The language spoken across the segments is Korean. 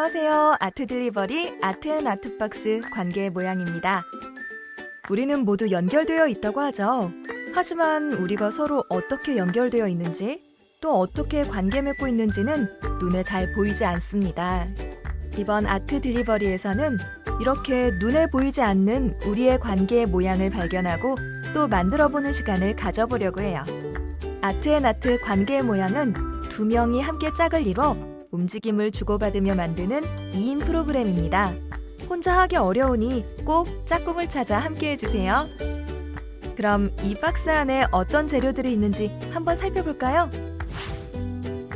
안녕하세요. 아트 딜리버리 아트 앤 아트박스 관계 모양입니다. 우리는 모두 연결되어 있다고 하죠. 하지만 우리가 서로 어떻게 연결되어 있는지 또 어떻게 관계 맺고 있는지는 눈에 잘 보이지 않습니다. 이번 아트 딜리버리에서는 이렇게 눈에 보이지 않는 우리의 관계의 모양을 발견하고 또 만들어 보는 시간을 가져보려고 해요. 아트 앤 아트 관계의 모양은 두 명이 함께 짝을 이뤄 움직임을 주고받으며 만드는 2인 프로그램입니다. 혼자 하기 어려우니 꼭 짝꿍을 찾아 함께 해주세요. 그럼 이 박스 안에 어떤 재료들이 있는지 한번 살펴볼까요?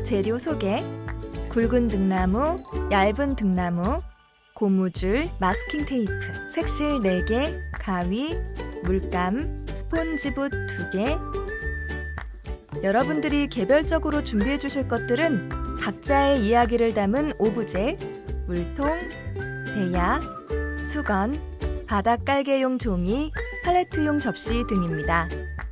재료 소개. 굵은 등나무, 얇은 등나무, 고무줄, 마스킹 테이프, 색실 4개, 가위, 물감, 스폰지붓 2개. 여러분들이 개별적으로 준비해 주실 것들은 각자의 이야기를 담은 오브제, 물통, 대야, 수건, 바닥 깔개용 종이, 팔레트용 접시 등입니다.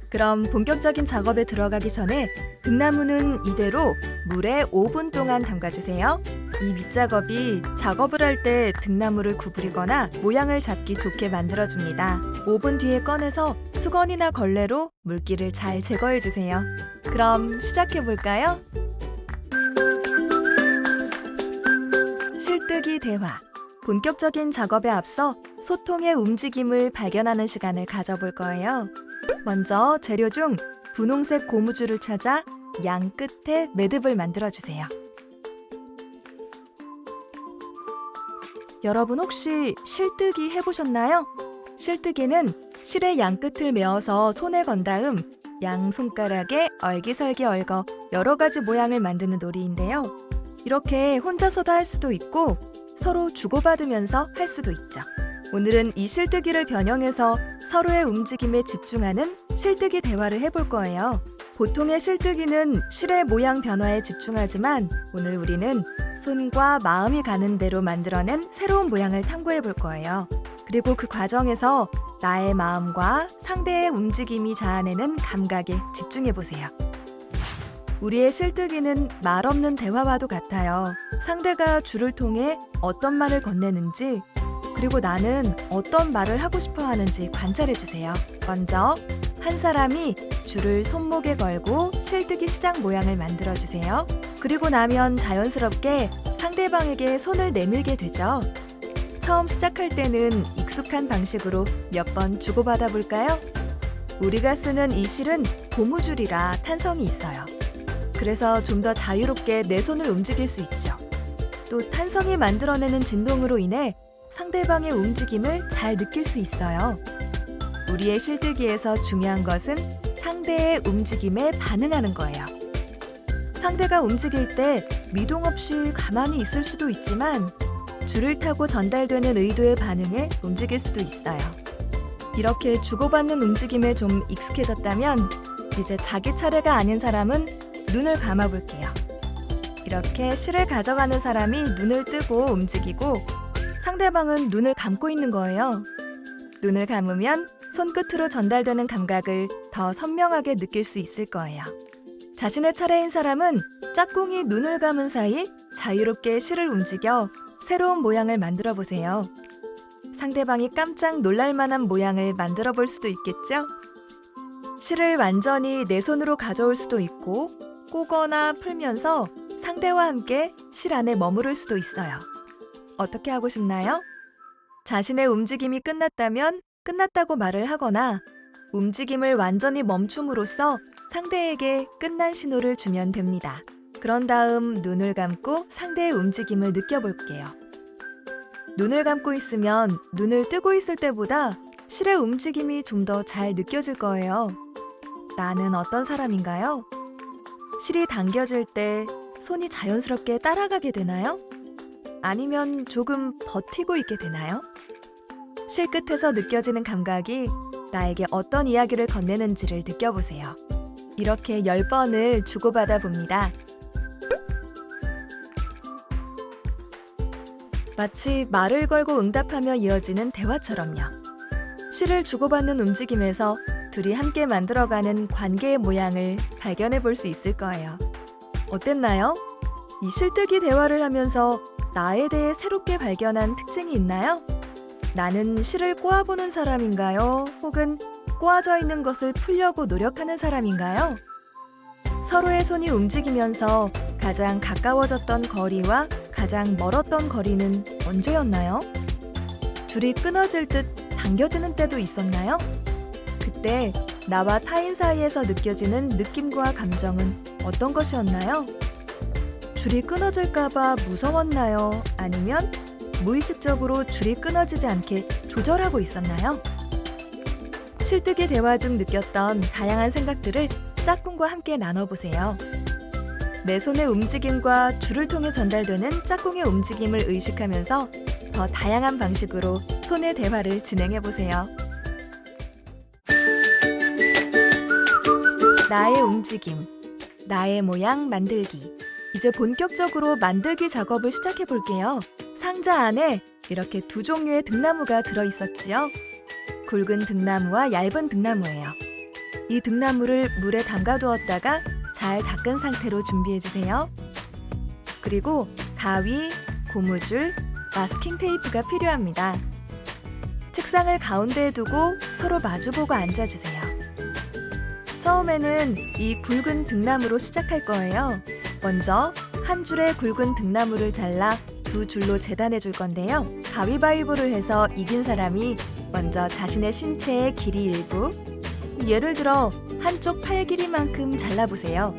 그럼 본격적인 작업에 들어가기 전에 등나무는 이대로 물에 5분 동안 담가주세요. 이 밑작업이 작업을 할 때 등나무를 구부리거나 모양을 잡기 좋게 만들어줍니다. 5분 뒤에 꺼내서 수건이나 걸레로 물기를 잘 제거해주세요. 그럼 시작해볼까요? 실뜨기 대화. 본격적인 작업에 앞서 소통의 움직임을 발견하는 시간을 가져볼 거예요. 먼저 재료 중 분홍색 고무줄을 찾아 양 끝에 매듭을 만들어 주세요. 여러분 혹시 실뜨기 해보셨나요? 실뜨기는 실의 양 끝을 메어서 손에 건 다음 양 손가락에 얼기설기 얽어 여러 가지 모양을 만드는 놀이인데요. 이렇게 혼자서도 할 수도 있고 서로 주고받으면서 할 수도 있죠. 오늘은 이 실뜨기를 변형해서 서로의 움직임에 집중하는 실뜨기 대화를 해볼 거예요. 보통의 실뜨기는 실의 모양 변화에 집중하지만 오늘 우리는 손과 마음이 가는 대로 만들어낸 새로운 모양을 탐구해 볼 거예요. 그리고 그 과정에서 나의 마음과 상대의 움직임이 자아내는 감각에 집중해 보세요. 우리의 실뜨기는 말 없는 대화와도 같아요. 상대가 줄을 통해 어떤 말을 건네는지, 그리고 나는 어떤 말을 하고 싶어 하는지 관찰해 주세요. 먼저, 한 사람이 줄을 손목에 걸고 실뜨기 시작 모양을 만들어 주세요. 그리고 나면 자연스럽게 상대방에게 손을 내밀게 되죠. 처음 시작할 때는 익숙한 방식으로 몇 번 주고받아 볼까요? 우리가 쓰는 이 실은 고무줄이라 탄성이 있어요. 그래서 좀 더 자유롭게 내 손을 움직일 수 있죠. 또 탄성이 만들어내는 진동으로 인해 상대방의 움직임을 잘 느낄 수 있어요. 우리의 실뜨기에서 중요한 것은 상대의 움직임에 반응하는 거예요. 상대가 움직일 때 미동 없이 가만히 있을 수도 있지만 줄을 타고 전달되는 의도의 반응에 움직일 수도 있어요. 이렇게 주고받는 움직임에 좀 익숙해졌다면 이제 자기 차례가 아닌 사람은 눈을 감아 볼게요. 이렇게 실을 가져가는 사람이 눈을 뜨고 움직이고 상대방은 눈을 감고 있는 거예요. 눈을 감으면 손끝으로 전달되는 감각을 더 선명하게 느낄 수 있을 거예요. 자신의 차례인 사람은 짝꿍이 눈을 감은 사이 자유롭게 실을 움직여 새로운 모양을 만들어 보세요. 상대방이 깜짝 놀랄 만한 모양을 만들어 볼 수도 있겠죠? 실을 완전히 내 손으로 가져올 수도 있고 꼬거나 풀면서 상대와 함께 실 안에 머무를 수도 있어요. 어떻게 하고 싶나요? 자신의 움직임이 끝났다면 끝났다고 말을 하거나 움직임을 완전히 멈춤으로써 상대에게 끝난 신호를 주면 됩니다. 그런 다음 눈을 감고 상대의 움직임을 느껴볼게요. 눈을 감고 있으면 눈을 뜨고 있을 때보다 실의 움직임이 좀 더 잘 느껴질 거예요. 나는 어떤 사람인가요? 실이 당겨질 때 손이 자연스럽게 따라가게 되나요? 아니면 조금 버티고 있게 되나요? 실 끝에서 느껴지는 감각이 나에게 어떤 이야기를 건네는지를 느껴보세요. 이렇게 10번을 주고받아 봅니다. 마치 말을 걸고 응답하며 이어지는 대화처럼요. 시를 주고받는 움직임에서 둘이 함께 만들어가는 관계의 모양을 발견해 볼 수 있을 거예요. 어땠나요? 이 실뜨기 대화를 하면서 나에 대해 새롭게 발견한 특징이 있나요? 나는 실을 꼬아보는 사람인가요? 혹은 꼬아져 있는 것을 풀려고 노력하는 사람인가요? 서로의 손이 움직이면서 가장 가까워졌던 거리와 가장 멀었던 거리는 언제였나요? 줄이 끊어질 듯 당겨지는 때도 있었나요? 그때 나와 타인 사이에서 느껴지는 느낌과 감정은 어떤 것이었나요? 줄이 끊어질까봐 무서웠나요? 아니면 무의식적으로 줄이 끊어지지 않게 조절하고 있었나요? 실뜨기 대화 중 느꼈던 다양한 생각들을 짝꿍과 함께 나눠보세요. 내 손의 움직임과 줄을 통해 전달되는 짝꿍의 움직임을 의식하면서 더 다양한 방식으로 손의 대화를 진행해보세요. 나의 움직임, 나의 모양 만들기. 이제 본격적으로 만들기 작업을 시작해 볼게요. 상자 안에 이렇게 두 종류의 등나무가 들어 있었지요. 굵은 등나무와 얇은 등나무예요. 이 등나무를 물에 담가 두었다가 잘 닦은 상태로 준비해 주세요. 그리고 가위, 고무줄, 마스킹 테이프가 필요합니다. 책상을 가운데에 두고 서로 마주보고 앉아주세요. 처음에는 이 굵은 등나무로 시작할 거예요. 먼저 한 줄의 굵은 등나무를 잘라 두 줄로 재단해 줄 건데요. 가위바위보를 해서 이긴 사람이 먼저 자신의 신체의 길이 일부, 예를 들어 한쪽 팔 길이만큼 잘라보세요.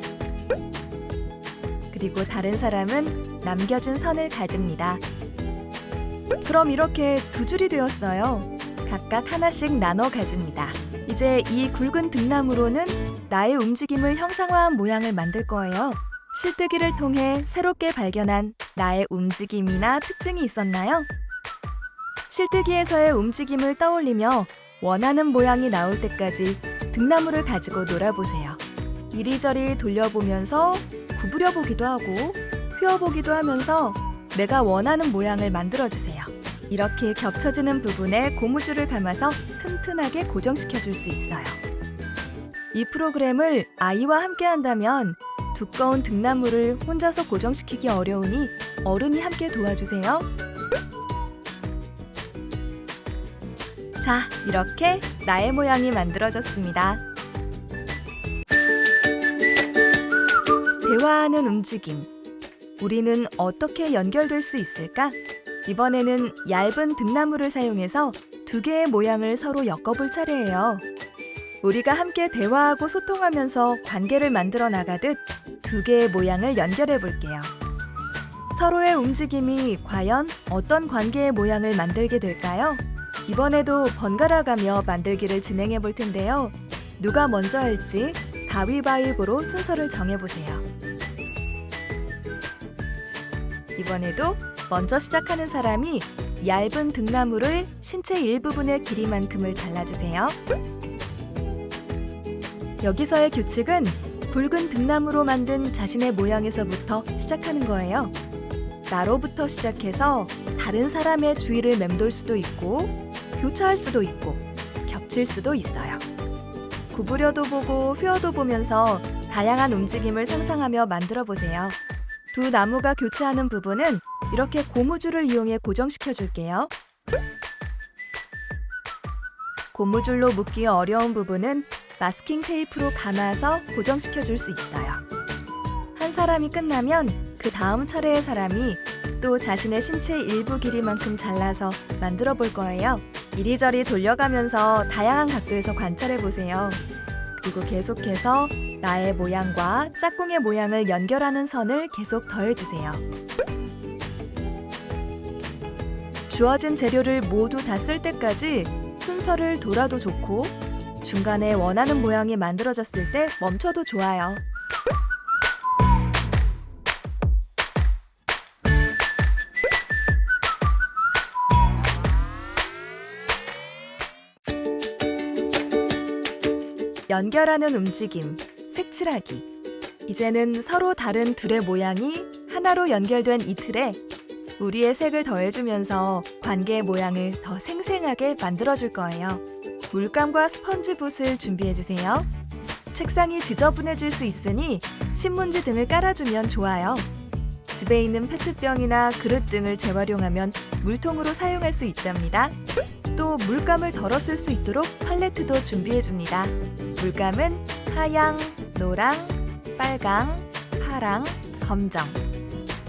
그리고 다른 사람은 남겨진 선을 가집니다. 그럼 이렇게 두 줄이 되었어요. 각각 하나씩 나눠 가집니다. 이제 이 굵은 등나무로는 나의 움직임을 형상화한 모양을 만들 거예요. 실뜨기를 통해 새롭게 발견한 나의 움직임이나 특징이 있었나요? 실뜨기에서의 움직임을 떠올리며 원하는 모양이 나올 때까지 등나무를 가지고 놀아보세요. 이리저리 돌려보면서 구부려 보기도 하고 휘어보기도 하면서 내가 원하는 모양을 만들어주세요. 이렇게 겹쳐지는 부분에 고무줄을 감아서 튼튼하게 고정시켜 줄 수 있어요. 이 프로그램을 아이와 함께 한다면 두꺼운 등나무를 혼자서 고정시키기 어려우니 어른이 함께 도와주세요. 자, 이렇게 나의 모양이 만들어졌습니다. 대화하는 움직임. 우리는 어떻게 연결될 수 있을까? 이번에는 얇은 등나무를 사용해서 두 개의 모양을 서로 엮어볼 차례예요. 우리가 함께 대화하고 소통하면서 관계를 만들어 나가듯 두 개의 모양을 연결해 볼게요. 서로의 움직임이 과연 어떤 관계의 모양을 만들게 될까요? 이번에도 번갈아 가며 만들기를 진행해 볼 텐데요. 누가 먼저 할지 가위바위보로 순서를 정해 보세요. 이번에도 먼저 시작하는 사람이 얇은 등나무를 신체 일부분의 길이만큼을 잘라주세요. 여기서의 규칙은 굵은 등나무로 만든 자신의 모양에서부터 시작하는 거예요. 나로부터 시작해서 다른 사람의 주위를 맴돌 수도 있고, 교차할 수도 있고, 겹칠 수도 있어요. 구부려도 보고 휘어도 보면서 다양한 움직임을 상상하며 만들어 보세요. 두 나무가 교차하는 부분은 이렇게 고무줄을 이용해 고정시켜 줄게요. 고무줄로 묶기 어려운 부분은 마스킹 테이프로 감아서 고정시켜 줄 수 있어요. 한 사람이 끝나면 그 다음 차례의 사람이 또 자신의 신체 일부 길이만큼 잘라서 만들어 볼 거예요. 이리저리 돌려가면서 다양한 각도에서 관찰해 보세요. 그리고 계속해서 나의 모양과 짝꿍의 모양을 연결하는 선을 계속 더해주세요. 주어진 재료를 모두 다 쓸 때까지 순서를 돌아도 좋고 중간에 원하는 모양이 만들어졌을 때 멈춰도 좋아요. 연결하는 움직임, 색칠하기. 이제는 서로 다른 둘의 모양이 하나로 연결된 이 틀에 우리의 색을 더해주면서 관계의 모양을 더 생생하게 만들어줄 거예요. 물감과 스펀지 붓을 준비해주세요. 책상이 지저분해질 수 있으니 신문지 등을 깔아주면 좋아요. 집에 있는 페트병이나 그릇 등을 재활용하면 물통으로 사용할 수 있답니다. 또 물감을 덜어 쓸 수 있도록 팔레트도 준비해 줍니다. 물감은 하양, 노랑, 빨강, 파랑, 검정.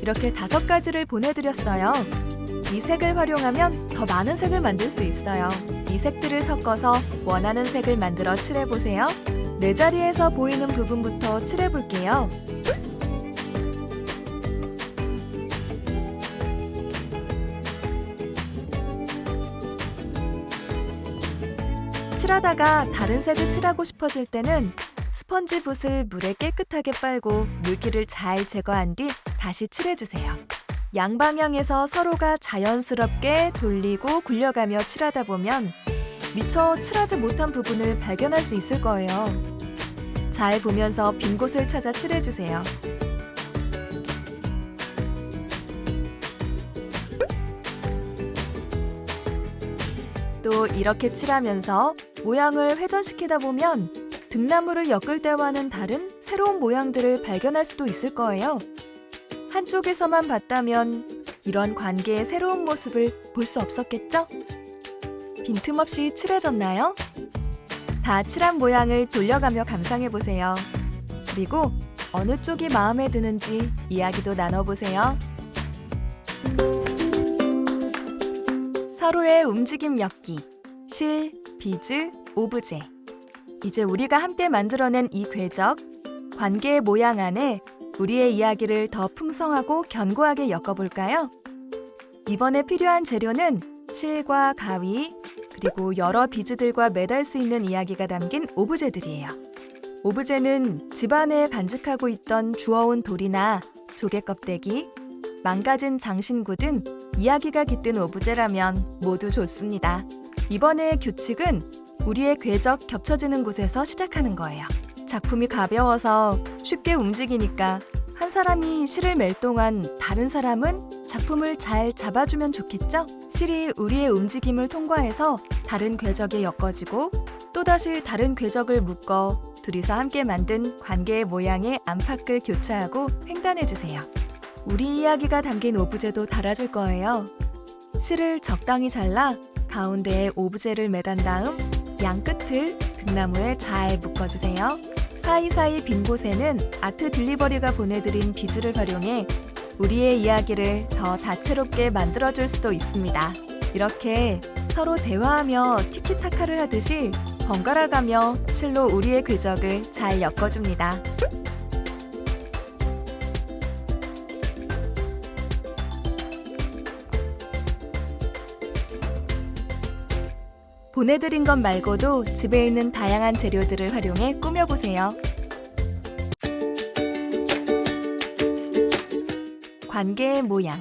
이렇게 다섯 가지를 보내드렸어요. 이 색을 활용하면 더 많은 색을 만들 수 있어요. 이 색들을 섞어서 원하는 색을 만들어 칠해보세요. 내 자리에서 보이는 부분부터 칠해볼게요. 칠하다가 다른 색을 칠하고 싶어질 때는 스펀지 붓을 물에 깨끗하게 빨고 물기를 잘 제거한 뒤 다시 칠해주세요. 양방향에서 서로가 자연스럽게 돌리고 굴려가며 칠하다 보면 미처 칠하지 못한 부분을 발견할 수 있을 거예요. 잘 보면서 빈 곳을 찾아 칠해주세요. 또 이렇게 칠하면서 모양을 회전시키다 보면 등나무를 엮을 때와는 다른 새로운 모양들을 발견할 수도 있을 거예요. 한쪽에서만 봤다면 이런 관계의 새로운 모습을 볼 수 없었겠죠? 빈틈없이 칠해졌나요? 다 칠한 모양을 돌려가며 감상해 보세요. 그리고 어느 쪽이 마음에 드는지 이야기도 나눠보세요. 서로의 움직임 엮기, 실, 비즈, 오브제. 이제 우리가 함께 만들어낸 이 궤적, 관계의 모양 안에 우리의 이야기를 더 풍성하고 견고하게 엮어볼까요? 이번에 필요한 재료는 실과 가위, 그리고 여러 비즈들과 매달 수 있는 이야기가 담긴 오브제들이에요. 오브제는 집안에 간직하고 있던 주워온 돌이나 조개 껍데기, 망가진 장신구 등 이야기가 깃든 오브제라면 모두 좋습니다. 이번의 규칙은 우리의 궤적 겹쳐지는 곳에서 시작하는 거예요. 작품이 가벼워서 쉽게 움직이니까 한 사람이 실을 멜 동안 다른 사람은 작품을 잘 잡아주면 좋겠죠? 실이 우리의 움직임을 통과해서 다른 궤적에 엮어지고 또다시 다른 궤적을 묶어 둘이서 함께 만든 관계의 모양의 안팎을 교차하고 횡단해주세요. 우리 이야기가 담긴 오브제도 달아줄 거예요. 실을 적당히 잘라 가운데에 오브제를 매단 다음 양 끝을 등나무에 잘 묶어주세요. 사이사이 빈 곳에는 아트 딜리버리가 보내드린 비즈를 활용해 우리의 이야기를 더 다채롭게 만들어줄 수도 있습니다. 이렇게 서로 대화하며 티키타카를 하듯이 번갈아가며 실로 우리의 궤적을 잘 엮어줍니다. 보내드린 것 말고도 집에 있는 다양한 재료들을 활용해 꾸며보세요. 관계의 모양.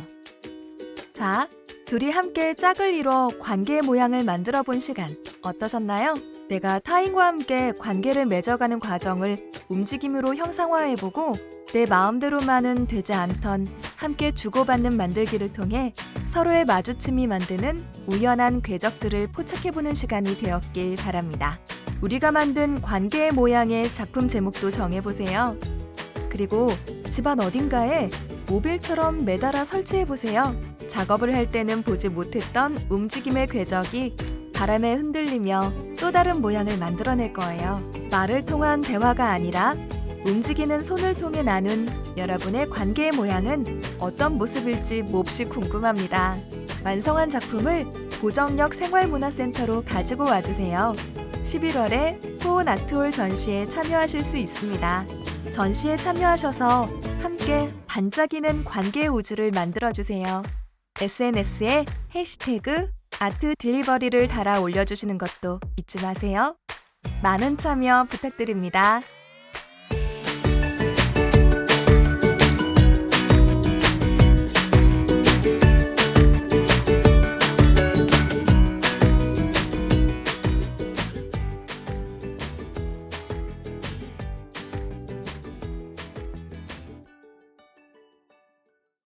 자, 둘이 함께 짝을 이뤄 관계의 모양을 만들어 본 시간 어떠셨나요? 내가 타인과 함께 관계를 맺어가는 과정을 움직임으로 형상화해보고 내 마음대로만은 되지 않던 함께 주고받는 만들기를 통해 서로의 마주침이 만드는 우연한 궤적들을 포착해보는 시간이 되었길 바랍니다. 우리가 만든 관계의 모양의 작품 제목도 정해보세요. 그리고 집안 어딘가에 모빌처럼 매달아 설치해보세요. 작업을 할 때는 보지 못했던 움직임의 궤적이 바람에 흔들리며 또 다른 모양을 만들어낼 거예요. 말을 통한 대화가 아니라 움직이는 손을 통해 나눈 여러분의 관계의 모양은 어떤 모습일지 몹시 궁금합니다. 완성한 작품을 고정역 생활문화센터로 가지고 와주세요. 11월에 포온 아트홀 전시에 참여하실 수 있습니다. 전시에 참여하셔서 함께 반짝이는 관계의 우주를 만들어주세요. SNS에 해시태그 아트 딜리버리를 달아 올려주시는 것도 잊지 마세요. 많은 참여 부탁드립니다.